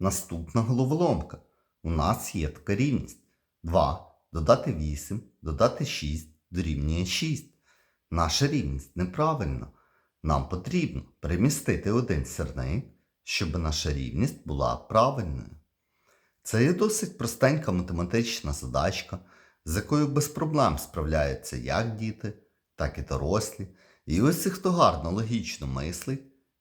Наступна головоломка. У нас є така рівність. 2 додати 8, додати 6 дорівнює 6. Наша рівність неправильна. Нам потрібно перемістити один сірник, щоб наша рівність була правильною. Це є досить простенька математична задачка, з якою без проблем справляються як діти, так і дорослі. І ось хто гарно логічно мислить,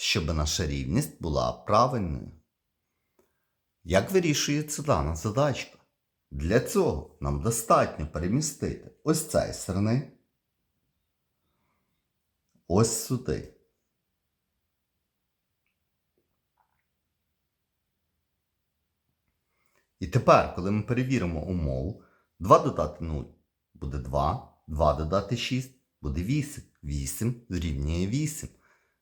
щоб наша рівність була правильною. Як вирішується дана задачка? Для цього нам достатньо перемістити ось цей сирник ось сюди. І тепер, коли ми перевіримо умову, 2 додати 0 буде 2, 2 додати 6 буде 8. 8 дорівнює 8.